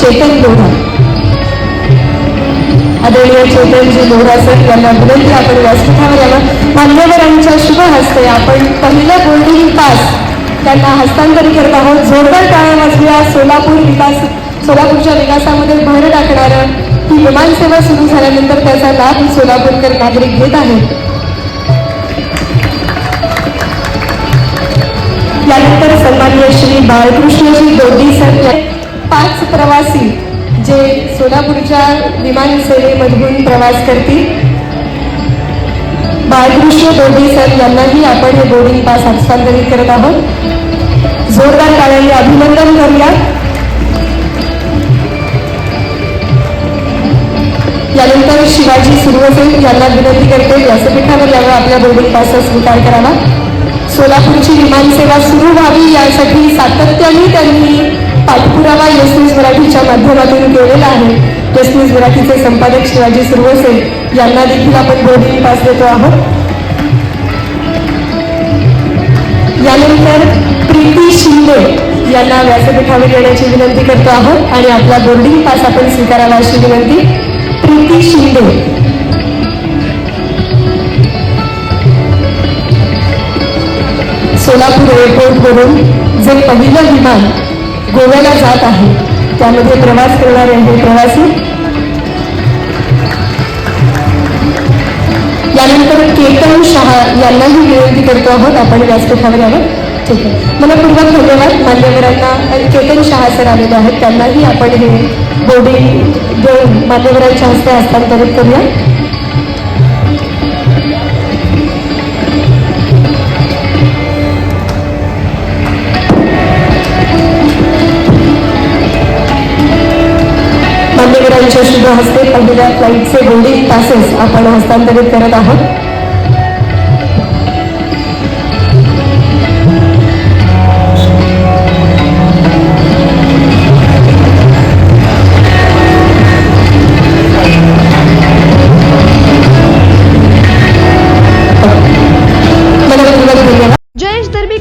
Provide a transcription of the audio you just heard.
चेतन लोढा आदरणीय चेतनजी लोढा सर यांना विनंती आपण व्यासपीठावर यावं मान्यवरांच्या शुभ हस्ते आपण पहिलं गोल्डन पास त्यांना हस्तांतरित करत आहोत. जोरदार टाळ्या वाजल्या सोलापूर विकास सोलापूरच्या विकासामध्ये भर टाकणारं ही विमानसेवा सुरू झाल्यानंतर त्याचा लाभ सोलापूरकर नागरिक घेत आहेत. यानंतर सन्मान्य श्री बाळकृष्णजी दोडी सर पाच प्रवासी जे सोलापूरच्या विमान सेवेमधून प्रवास करतील. बाळकृष्ण दोघे सर यांनाही आपण हे बोर्डिंग पास हस्तांतरित करत आहोत. जोरदार टाळ्यांनी अभिनंदन करूया यानंतर शिवाजी सुरवसे यांना विनंती करते व्यासपीठावर यावं आपल्या बोर्डिंग पासचा स्वीकार करावा. सोलापूरची विमानसेवा सुरू व्हावी यासाठी सातत्याने त्यांनी पाठपुरावा एस न्यूज मराठीच्या माध्यमातून केलेला आहे. एस न्यूज मराठीचे संपादक शिवाजी सुरवसे यांना देखील आपण बोर्डिंग पास देतो आहोत. यानंतर प्रीती शिंदे यांना व्यासपीठावर येण्याची विनंती करतो आहोत आणि आपला बोर्डिंग पास आपण स्वीकारावा अशी विनंती. प्रीती शिंदे. सोलापूर एअरपोर्टवरून जे पहिलं विमान गोव्याला जात आहे. त्यामध्ये प्रवास करणारे हे प्रवासी. यानंतर केतन शहा यांनाही विनंती करतो आहोत. आपण व्यासपीठावर यावं. ठीक आहे. मनपूर्वक धन्यवाद. मान्यवरांना केतन शहा सर आलेले आहेत. त्यांनाही आपण हे बोर्डिंग देऊन मान्यवरांच्या हस्ते हस्तांतरित करूया. मान्यवरांच्या शुभ हस्ते पहिल्या फ्लाईटचे बोर्डिंग पासेस आपण हस्तांतरित करत आहोत.